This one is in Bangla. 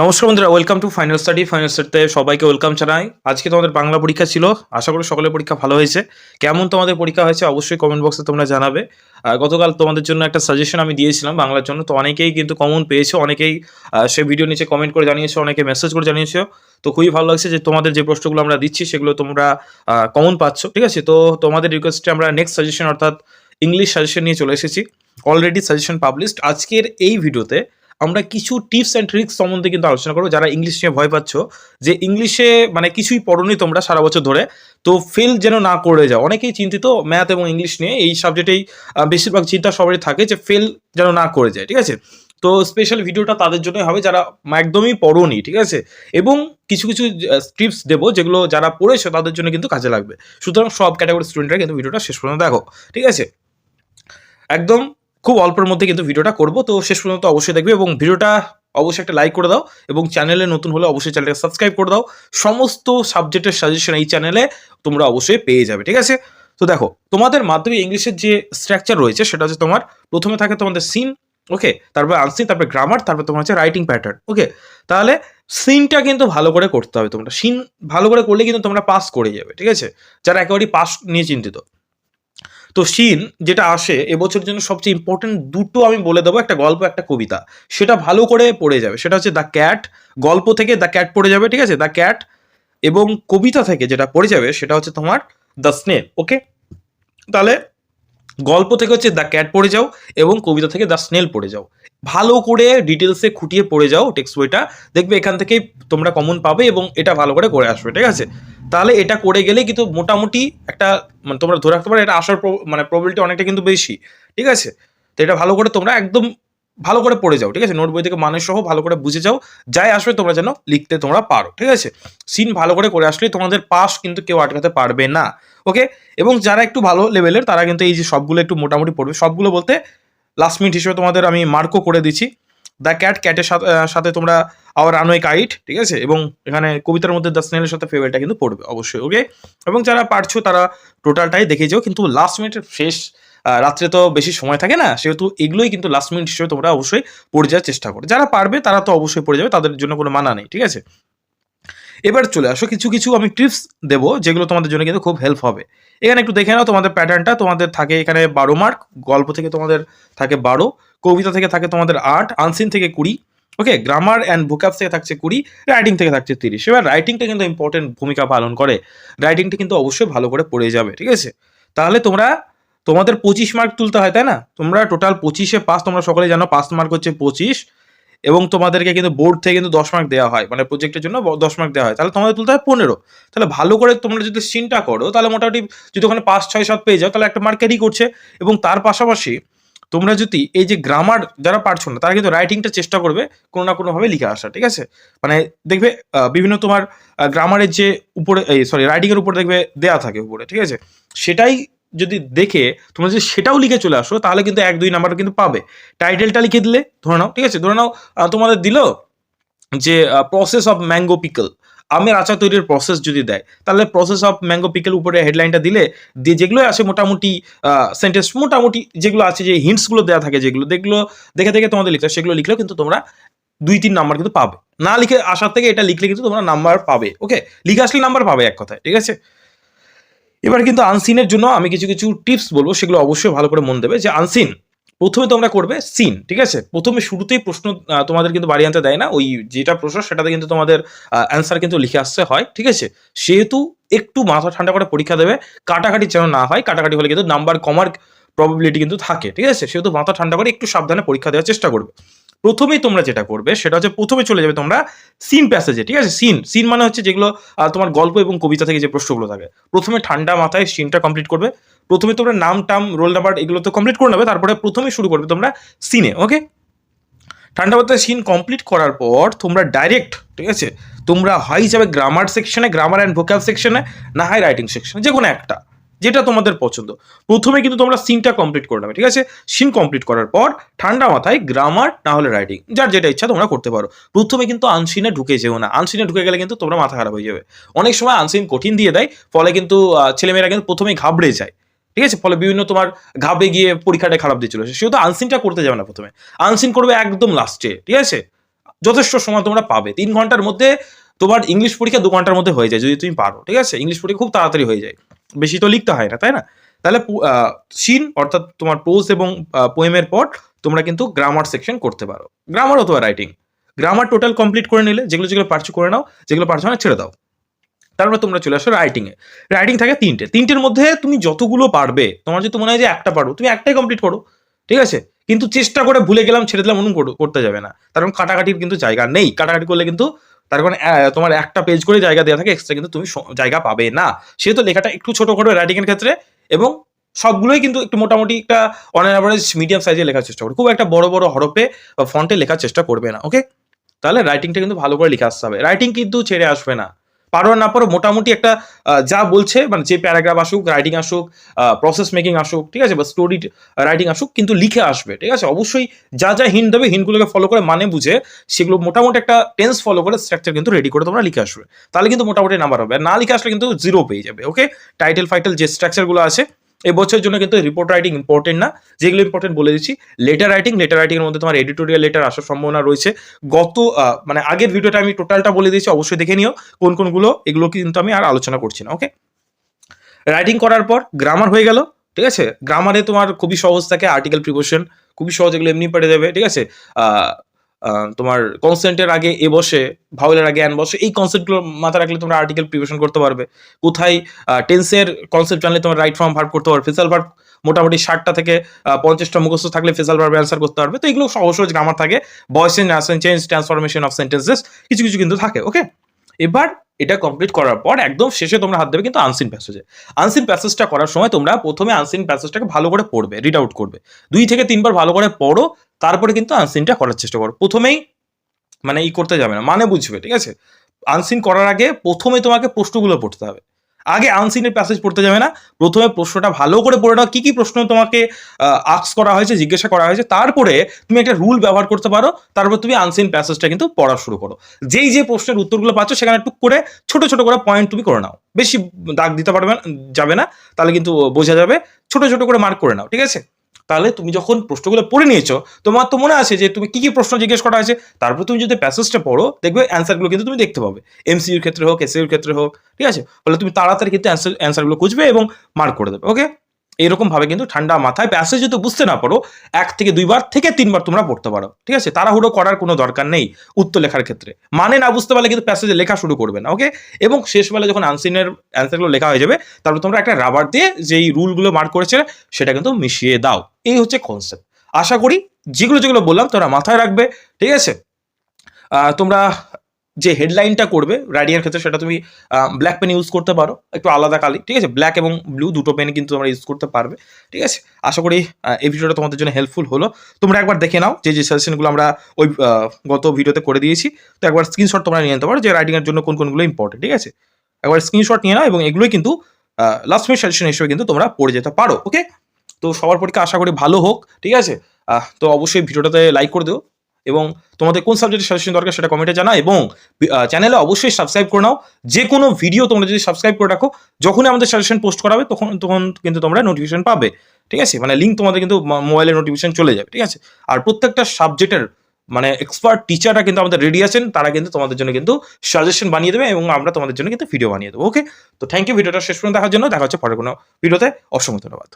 নমস্কার বন্ধুরা welcome to Final Study Final স্টাডিতে সবাইকে ওয়েলকাম জানাই। আজকে তোমাদের বাংলা পরীক্ষা ছিল, আশা করি সকলের পরীক্ষা ভালো হয়েছে। কেমন তোমাদের পরীক্ষা হয়েছে অবশ্যই কমেন্ট বক্সে তোমরা জানাবে। গতকাল তোমাদের জন্য একটা সাজেশন আমি দিয়েছিলাম বাংলার জন্য, তো অনেকেই কিন্তু কমন পেয়েছ, অনেকেই সে ভিডিও নিচে কমেন্ট করে জানিয়েছো, অনেকে মেসেজ করে জানিয়েছো। তো খুবই ভালো লাগছে যে তোমাদের যে প্রশ্নগুলো আমরা দিচ্ছি, সেগুলো তোমরা কমন পাচ্ছ, ঠিক আছে? তো তোমাদের রিকোয়েস্টে আমরা নেক্সট সাজেশন অর্থাৎ ইংলিশ সাজেশন নিয়ে চলে এসেছি। অলরেডি সাজেশন পাবলিশড আজকের এই ভিডিওতে আমরা কিছু টিপস অ্যান্ড ট্রিক্স সম্বন্ধে কিন্তু আলোচনা করব। যারা ইংলিশ নিয়ে ভয় পাচ্ছ, যে ইংলিশে মানে কিছুই পড়োনি তোমরা সারা বছর ধরে, তো ফেল যেন না করে যাও। অনেকেই চিন্তিত ম্যাথ এবং ইংলিশ নিয়ে, এই সাবজেক্টেই বেশিরভাগ চিন্তা সবারই থাকে যে ফেল যেন না করে যায়, ঠিক আছে? তো স্পেশাল ভিডিওটা তাদের জন্যই হবে যারা একদমই পড়োনি, ঠিক আছে? এবং কিছু কিছু টিপস দেবো যেগুলো যারা পড়েছে তাদের জন্য কিন্তু কাজে লাগবে। সুতরাং সব ক্যাটাগরি স্টুডেন্টরা কিন্তু ভিডিওটা শেষ পর্যন্ত দেখো, ঠিক আছে? একদম খুব অল্পের মধ্যে কিন্তু ভিডিওটা করব, তো শেষ পর্যন্ত অবশ্যই দেখবে এবং ভিডিওটা অবশ্যই একটা লাইক করে দাও এবং চ্যানেলে নতুন হলে অবশ্যই চ্যানেলটা সাবস্ক্রাইব করে দাও। সমস্ত সাবজেক্টের সাজেশন এই চ্যানেলে তোমরা অবশ্যই পেয়ে যাবে, ঠিক আছে? তো দেখো, তোমাদের মাধ্যমিক ইংলিশের যে স্ট্রাকচার রয়েছে সেটা হচ্ছে তোমার প্রথমে থাকে তোমাদের সিন ওকে তারপর আনসিন তারপর গ্রামার তারপর তোমার হচ্ছে রাইটিং প্যাটার্ন ওকে তাহলে সিনটা কিন্তু ভালো করে করতে হবে তোমরা। সিন ভালো করে করলে কিন্তু তোমরা পাস করে যাবে, ঠিক আছে? যারা একেবারেই পাস নিয়ে চিন্তিত। তো সিন যেটা আসে এবছরের জন্য সবচেয়ে ইম্পর্টেন্ট দুটো আমি বলে দেবো, একটা গল্প, একটা কবিতা। সেটা ভালো করে পড়ে যাবে। সেটা হচ্ছে দ্য ক্যাট গল্প থেকে দ্য ক্যাট পড়ে যাবে, ঠিক আছে? দ্য ক্যাট এবং কবিতা থেকে যেটা পড়ে যাবে, সেটা হচ্ছে তোমার দ্য স্নেল ওকে তাহলে গল্প থেকে হচ্ছে দ্য ক্যাট পড়ে যাও এবং কবিতা থেকে দ্য স্নেল পড়ে যাও। ভালো করে ডিটেলসে খুঁটিয়ে পড়ে যাও টেক্সট বইটা দেখবে এখান থেকেই তোমরা কমন পাবে এবং এটা ভালো করে করে আসবে, ঠিক আছে? তাহলে এটা করে গেলে কিন্তু মোটামুটি একটা মানে তোমরা ধরে রাখতে পারো এটা আসার মানে প্রবলিটি অনেকটা কিন্তু বেশি, ঠিক আছে? তো এটা ভালো করে তোমরা একদম ভালো করে পড়ে যাও, ঠিক আছে? নোট বই থেকে মানে সহ ভালো করে বুঝে যাও, যাই আসবে তোমরা যেন লিখতে তোমরা পারো, ঠিক আছে? সিন ভালো করে করে আসলে তোমাদের পাস কিন্তু কেউ আটকাতে পারবে না ওকে এবং যারা একটু ভালো লেভেলের তারা কিন্তু এই যে সবগুলো একটু মোটামুটি পড়বে। সবগুলো বলতে লাস্ট মিনিট হিসেবে তোমাদের আমি মার্কও করে দিচ্ছি। দ্য ক্যাট ক্যাটের সাথে সাথে তোমরা আওয়ার আনোয় কাইট ঠিক আছে? এবং এখানে কবিতার মধ্যে দ্য স্নেলের সাথে ফেভারিটটা কিন্তু পড়বে, অবশ্যই ওকে এবং যারা পারছ তারা টোটালটাই দেখে যাও, কিন্তু লাস্ট মিনিটের শেষ রাত্রে তো বেশি সময় থাকে না, সেহেতু এগুলোই কিন্তু লাস্ট মিনিট হিসেবে তোমরা অবশ্যই পড়ে যাওয়ার চেষ্টা করো। যারা পারবে তারা তো অবশ্যই পড়ে যাবে, তাদের জন্য কোনো মানা নেই, ঠিক আছে? এবার চলে আসো, কিছু কিছু আমি টিপস দেবো যেগুলো তোমাদের জন্য কিন্তু খুব হেল্প হবে। এখানে একটু দেখে নাও তোমাদের প্যাটার্নটা তোমাদের থাকে এখানে বারো মার্ক গল্প থেকে তোমাদের থাকে বারো, কবিতা থেকে থাকে তোমাদের আট আনসিন থেকে কুড়ি ওকে গ্রামার অ্যান্ড ভোকাপ থেকে থাকছে কুড়ি রাইটিং থেকে থাকছে তিরিশ। এবার রাইটিংটা কিন্তু ইম্পর্টেন্ট ভূমিকা পালন করে। রাইটিংটা কিন্তু অবশ্যই ভালো করে পড়ে যাবে, ঠিক আছে? তাহলে তোমরা, তোমাদের পঁচিশ মার্ক তুলতে হয়, তাই না? তোমরা টোটাল পঁচিশে পাস তোমরা সকলে জানো পাস মার্ক হচ্ছে পঁচিশ। এবং তোমাদেরকে কিন্তু বোর্ড থেকে কিন্তু দশ মার্ক দেওয়া হয় মানে প্রজেক্টের জন্য দশ মার্ক দেওয়া হয়। তাহলে তোমাদের তুলতে হয় পনেরো। তাহলে ভালো করে তোমরা যদি সিনটা করো, তাহলে মোটামুটি যদি ওখানে পাঁচ, ছয়, সাত পেয়ে যাও, তাহলে একটা মার্ক ক্যারি করছে। এবং তার পাশাপাশি তোমরা যদি এই যে গ্রামার যারা পারছ না, তারা কিন্তু রাইটিংটা চেষ্টা করবে কোনো না কোনোভাবে লিখে আসা, ঠিক আছে? মানে দেখবে বিভিন্ন তোমার গ্রামারের যে উপরে সরি রাইটিংয়ের উপরে দেখবে দেয়া থাকে উপরে, ঠিক আছে? সেটাই যদি দেখে তোমরা যদি সেটাও লিখে চলে আসো, তাহলে কিন্তু এক দুই নাম্বার কিন্তু পাবে। টাইটেলটা লিখে দিলে, ধরে নাও, ঠিক আছে? ধরে নাও তোমাদের দিল যে প্রসেস অফ ম্যাঙ্গো পিকল আমের আচার তৈরির প্রসেস যদি দেয়, তাহলে প্রসেস অফ ম্যাঙ্গো পিকল উপরে হেডলাইনটা দিলে, দিয়ে যেগুলো আছে মোটামুটি সেন্টেন্স মোটামুটি যেগুলো আছে, যে হিন্টসগুলো দেওয়া থাকে, যেগুলো দেখল, দেখে দেখে তোমাদের লিখতে সেগুলো লিখলেও কিন্তু তোমরা দুই তিন নাম্বার কিন্তু পাবে। না লিখে আসার থেকে এটা লিখলে কিন্তু তোমরা নাম্বার পাবে ওকে লিখে আসলে নাম্বার পাবে এক কথায়, ঠিক আছে? এবার কিন্তু আনসিনের জন্য আমি কিছু কিছু টিপস বলব, সেগুলো অবশ্যই ভালো করে মন দেবে যে আনসিন প্রথমে তোমরা করবে সিন ঠিক আছে? প্রথমে শুরুতেই প্রশ্ন তোমাদের কিন্তু বাড়ি আনতে দেয় না, ওই যেটা প্রশ্ন সেটাতে কিন্তু তোমাদের অ্যান্সার কিন্তু লিখে আসতে হয়, ঠিক আছে? সেহেতু একটু মাথা ঠান্ডা করে পরীক্ষা দেবে, কাটাকাটি যেন না হয়, কাটাকাটি হলে কিন্তু নাম্বার কমার প্রবাবিলিটি কিন্তু থাকে, ঠিক আছে? সেহেতু মাথা ঠান্ডা করে একটু সাবধানে পরীক্ষা দেওয়ার চেষ্টা করবে। প্রথমেই তোমরা যেটা করবে, সেটা হচ্ছে প্রথমে চলে যাবে তোমরা সিন প্যাসেজে ঠিক আছে? সিন সিন মানে হচ্ছে যেগুলো তোমার গল্প এবং কবিতা থেকে যে প্রশ্নগুলো থাকে। প্রথমে ঠান্ডা মাথায় সিনটা কমপ্লিট করবে। প্রথমে তোমরা নাম, টাম রোল নাম্বার এগুলো তো কমপ্লিট করে নেবে, তারপরে প্রথমে শুরু করবে তোমরা সিনে ওকে ঠান্ডা মাথায় সিন কমপ্লিট করার পর তোমরা ডাইরেক্ট ঠিক আছে? তোমরা হয় যাবে গ্রামার সেকশনে গ্রামার অ্যান্ড ভোকাব সেকশনে না হয় রাইটিং সেকশনে যে কোনো একটা। যেটা তোমাদের পছন্দ। প্রথমে কিন্তু তোমরা সিনটা কমপ্লিট করে নেবে, ঠিক আছে? সিন কমপ্লিট করার পর ঠান্ডা মাথায় গ্রামার না হলে রাইটিং যার যেটা ইচ্ছা তোমরা করতে পারো। প্রথমে কিন্তু আনসিনে ঢুকে যেও না। আনসিনে ঢুকে গেলে কিন্তু তোমরা মাথা খারাপ হয়ে যাবে। অনেক সময় আনসিন কঠিন দিয়ে দেয়, ফলে কিন্তু ছেলেমেয়েরা কিন্তু প্রথমেই ঘাবড়ে যায়, ঠিক আছে? ফলে বিভিন্ন তোমার ঘাবে গিয়ে পরীক্ষাটা খারাপ দিয়ে চলে আসে সেহেতু আনসিনটা করতে যাবে না প্রথমে। আনসিন করবে একদম লাস্টে ঠিক আছে? যথেষ্ট সময় তোমরা পাবে। তিন ঘণ্টার মধ্যে তোমার ইংলিশ পরীক্ষা দু ঘণ্টার মধ্যে হয়ে যায়, যদি তুমি পারো, ঠিক আছে? ইংলিশ পরীক্ষা খুব তাড়াতাড়ি হয়ে যায়। বেশি তো লিখতে হয় না, তাই না? তাহলে সিন অর্থাৎ তোমার পোজ এবং পোয়েমের পর তোমরা কিন্তু গ্রামার সেকশন করতে পারো। গ্রামার অথবা রাইটিং গ্রামার টোটাল কমপ্লিট করে নিলে যেগুলো যেগুলো পারছ করে নাও, যেগুলো পারছ না, ছেড়ে দাও। তারপরে তোমরা চলে আসো রাইটিংয়ে রাইটিং থাকে তিনটে। তিনটের মধ্যে তুমি যতগুলো পারবে, তোমার যদি মনে হয় যে একটা পারো, তুমি একটাই কমপ্লিট করো, ঠিক আছে? কিন্তু চেষ্টা করে ভুলে গেলাম, ছেড়ে দিলাম অনুন করতে যাবে না। কারণ কাটাকাটির কিন্তু জায়গা নেই। কাটাকাটি করলে কিন্তু তার কারণে তোমার একটা পেজ করে জায়গা দেওয়া থাকে এক্সট্রা কিন্তু তুমি জায়গা পাবে না। সেহেতু লেখাটা একটু ছোটো করে রাইটিংয়ের ক্ষেত্রে এবং সবগুলোই কিন্তু একটু মোটামুটি একটা অন অ্যাভারেজ মিডিয়াম সাইজে লেখার চেষ্টা করবে। খুব একটা বড় বড় হরফে বা ফন্টে লেখার চেষ্টা করবে না ওকে তাহলে রাইটিংটা কিন্তু ভালো করে লিখে আসতে হবে। রাইটিং কিন্তু ছেড়ে আসবে না। পারো না পারো, মোটামুটি একটা যা বলছে মানে যে প্যারাগ্রাফ আসুক রাইটিং আসুক প্রসেস মেকিং আসুক, ঠিক আছে, বা স্টোরি রাইটিং আসুক, কিন্তু লিখে আসবে, ঠিক আছে, অবশ্যই যা যা হিন্ট দেবে হিন্টগুলোকে ফলো করে মানে বুঝে, সেগুলো মোটামুটি একটা টেন্স ফলো করে স্ট্রাকচার কিন্তু রেডি করে তোমরা লিখে আসবে। তাহলে কিন্তু মোটামুটি নাম্বার হবে, আর না লিখে আসলে কিন্তু জিরো পেয়ে যাবে ওকে টাইটেল ফাইটেল যে স্ট্রাকচারগুলো আছে এই বছরের জন্য কিন্তু রিপোর্ট রাইটিং ইম্পর্টেন্ট না। যেগুলো ইম্পর্টেন্ট বলে দিচ্ছি। লেটার রাইটিং লেটার রাইটিং এর মধ্যে তোমার এডিটোরিয়াল লেটার আসার সম্ভাবনা রয়েছে। গত মানে আগের ভিডিওটা আমি টোটালটা বলে দিয়েছি, অবশ্যই দেখে নিও কোন কোনগুলো, এগুলো কিন্তু আমি আর আলোচনা করছি না ওকে রাইটিং করার পর গ্রামার হয়ে গেল, ঠিক আছে? গ্রামারে তোমার খুবই সহজ থাকে আর্টিকেল প্রিপোশন খুবই সহজ, এগুলো এমনি পেরে যাবে ঠিক আছে? তোমার কনসেন্টের আগে এ বসে ভাউলের আগে অ্যান বসে, এই কনসেপ্টগুলো মাথায় রাখলে তোমরা আর্টিকেল প্রিপারেশন করতে পারবে। কোথায় টেন্সের কনসেপ্ট জানলে তোমার রাইট ফর্ম ভার্ব করতে পারবে। ফেসাল ভার্ব মোটামুটি ষাটটা থেকে পঞ্চাশটা মুখস্থ থাকলে ফেসাল ভার্ব অ্যান্সার করতে পারবে। তো এগুলো সহজ গ্রামার থাকে। অ্যাসেন চেঞ্জ ট্রান্সফরমেশন অফ সেন্টেন্সেস কিছু কিছু কিন্তু থাকে ওকে এবার এটা কমপ্লিট করার পর একদম শেষে তোমরা হাত দেবে কিন্তু আনসিন প্যাসেজে আনসিন প্যাসেজটা করার সময় তোমরা প্রথমে আনসিন প্যাসেজটাকে ভালো করে পড়বে রিড আউট করবে। দুই থেকে তিনবার ভালো করে পড়ো, তারপরে কিন্তু আনসিনটা করার চেষ্টা করো। প্রথমেই মানে ই করতে যাবে না মানে বুঝবে, ঠিক আছে? আনসিন করার আগে প্রথমে তোমাকে প্রশ্নগুলো পড়তে হবে। আগে আনসিনের প্যাসেজ পড়তে যাবে না। প্রথমে প্রশ্নটা ভালো করে পড়ে নাও, কী কী প্রশ্ন তোমাকে আক্স করা হয়েছে, জিজ্ঞাসা করা হয়েছে, তারপরে তুমি একটা রুল ব্যবহার করতে পারো, তারপর তুমি আনসিন প্যাসেজটা কিন্তু পড়া শুরু করো। যেই যে প্রশ্নের উত্তরগুলো পাচ্ছ, সেখানে টুক করে, ছোট ছোট করে পয়েন্ট তুমি করে নাও। বেশি দাগ দিতে পারবে যাবে না, তাহলে কিন্তু বোঝা যাবে। ছোট ছোট করে মার্ক করে নাও, ঠিক আছে? তাহলে তুমি যখন প্রশ্নগুলো পড়ে নিয়েছো, তোমার তো মনে আছে যে তুমি কি কি প্রশ্ন জিজ্ঞেস করা আছে তারপর তুমি যদি প্যাসেজটা পড়ো, দেখবে অ্যান্সারগুলো কিন্তু তুমি দেখতে পাবে। এমসিউর ক্ষেত্রে হোক এসইউর ক্ষেত্রে হোক, ঠিক আছে? ফলে তুমি তাড়াতাড়ি কিন্তু অ্যান্সার অ্যান্সারগুলো খুঁজবে এবং মার্ক করে দেবে ওকে এরকম ভাবে কিন্তু ঠান্ডা মাথায় প্যাসেজ যদি বুঝতে না পারো, এক থেকে দুইবার থেকে তিনবার তোমরা পড়তে পারো, ঠিক আছে? তাড়াহুড়ো করার কোনো দরকার নেই উত্তর লেখার ক্ষেত্রে। মানে না বুঝতে পারলে কিন্তু প্যাসেজে লেখা শুরু করবে না, ওকে? এবং শেষবেলা যখন আনসিনের অ্যান্সারগুলো লেখা হয়ে যাবে তারপর তোমরা একটা রাবার দিয়ে যেই রুলগুলো মার্ক করেছে, সেটা কিন্তু মিশিয়ে দাও। এই হচ্ছে কনসেপ্ট আশা করি যেগুলো যেগুলো বললাম তোমরা মাথায় রাখবে, ঠিক আছে? তোমরা যে হেডলাইনটা করবে রাইডিংয়ের ক্ষেত্রে সেটা তুমি ব্ল্যাক পেন ইউজ করতে পারো, একটু আলাদা কালি, ঠিক আছে? ব্ল্যাক এবং ব্লু দুটো পেন কিন্তু তোমরা ইউজ করতে পারবে, ঠিক আছে? আশা করি এই ভিডিওটা তোমাদের জন্য হেল্পফুল হলো। তোমরা একবার দেখে নাও যে যে সাজেশনগুলো আমরা ওই গত ভিডিওতে করে দিয়েছি। তো একবার স্ক্রিনশট তোমরা নিয়ে নিতে পারো যে রাইডিংয়ের জন্য কোন, কোনগুলো ইম্পর্টেন্ট ঠিক আছে? একবার স্ক্রিনশট নিয়ে নাও এবং এগুলোই কিন্তু লাস্ট মিনিট সাজেশন হিসেবে কিন্তু তোমরা পড়ে যেতে পারো ওকে তো সবার পরীক্ষা আশা করি ভালো হোক, ঠিক আছে? তো অবশ্যই ভিডিওটাতে লাইক করে দিও। এবং তোমাদের কোন সাবজেক্টের সাজেশন দরকার সেটা কমেন্টে জানা এবং চ্যানেলে অবশ্যই সাবস্ক্রাইব করে নাও। যে কোনো ভিডিও তোমরা যদি সাবস্ক্রাইব করে রাখো, যখনই আমাদের সাজেশন পোস্ট করাবে, তখন তখন কিন্তু তোমরা নোটিফিকেশন পাবে। ঠিক আছে? মানে লিঙ্ক তোমাদের কিন্তু মোবাইলে নোটিফিকেশন চলে যাবে। ঠিক আছে? আর প্রত্যেকটা সাবজেক্টের মানে এক্সপার্ট টিচাররা কিন্তু আমাদের রেডি আছেন, তারা কিন্তু তোমাদের জন্য কিন্তু সাজেশন বানিয়ে দেবে এবং আমরা তোমাদের জন্য কিন্তু ভিডিও বানিয়ে দেবো। ওকে তো থ্যাংক ইউ ভিডিওটা শেষ পর্যন্ত দেখার জন্য। দেখা হচ্ছে পরের কোনো ভিডিওতে অসংখ্য ধন্যবাদ।